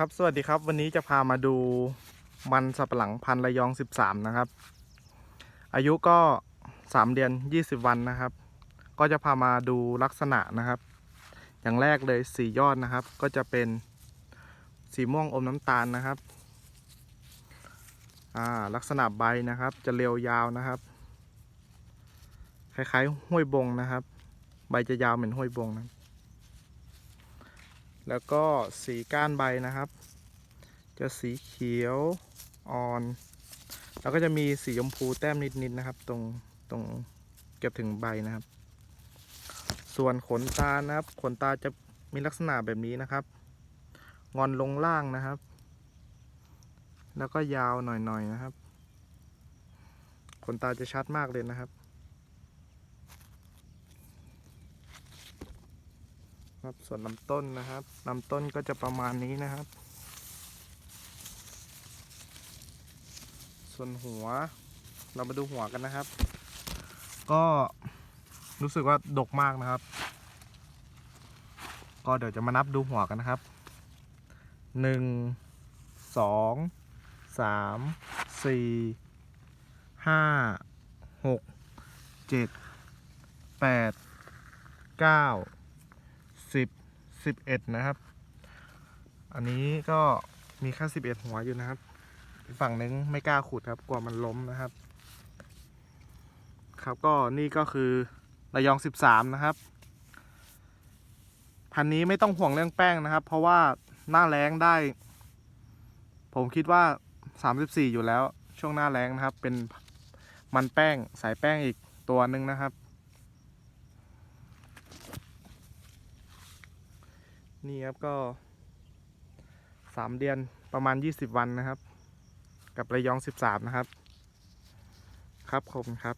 ครับสวัสดีครับ วันนี้จะพามาดูมันสับปะหลังพันระยอง 13 นะครับ อายุก็ 3 เดือน 20 วันนะครับ ก็จะพามาดูลักษณะนะครับ อย่างแรกเลยสียอดนะครับ ก็จะเป็นสีม่วงอมน้ำตาลนะครับลักษณะใบนะครับ จะเรียวยาวนะครับ คล้ายๆห้วยบงนะครับ ใบจะยาวเหมือนห้วยบงนะ แล้วก็สีก้านใบนะครับ จะสีเขียวอ่อน แล้วก็จะมีสีชมพูแต้มนิดๆนะครับ ตรงตรงเกือบถึงใบนะครับ ส่วนขนตานะครับ ขนตาจะมีลักษณะแบบนี้นะครับ งอนลงล่างนะครับ แล้วก็ยาวหน่อยๆนะครับ ขนตาจะชัดมากเลยนะครับ ครับ ส่วนลำต้นนะครับลำต้นก็จะประมาณนี้นะครับ ส่วนหัว เรามาดูหัวกันนะครับ ก็รู้สึกว่าดกมากนะครับ ก็เดี๋ยวจะมานับดูหัวกันนะครับหนึ่งสองสามสี่ห้าหกเจ็ดแปดเก้า สิบสิบเอ็ดนะครับ อันนี้ก็มีแค่สิบเอ็ดหัวอยู่นะครับ ฝั่งนึงไม่กล้าขุดครับ กลัวมันล้มนะครับ ครับก็นี่ก็คือระยองสิบสามนะครับ พันนี้ไม่ต้องห่วงเรื่องแป้งนะครับ เพราะว่าหน้าแรงได้ ผมคิดว่าสามสิบสี่อยู่แล้ว ช่วงหน้าแรงนะครับ เป็นมันแป้งสายแป้งอีกตัวหนึ่งนะครับ นี่ครับก็สามเดือนประมาณยี่สิบวันนะครับ กับระยองสิบสามนะครับ ครับผมครับ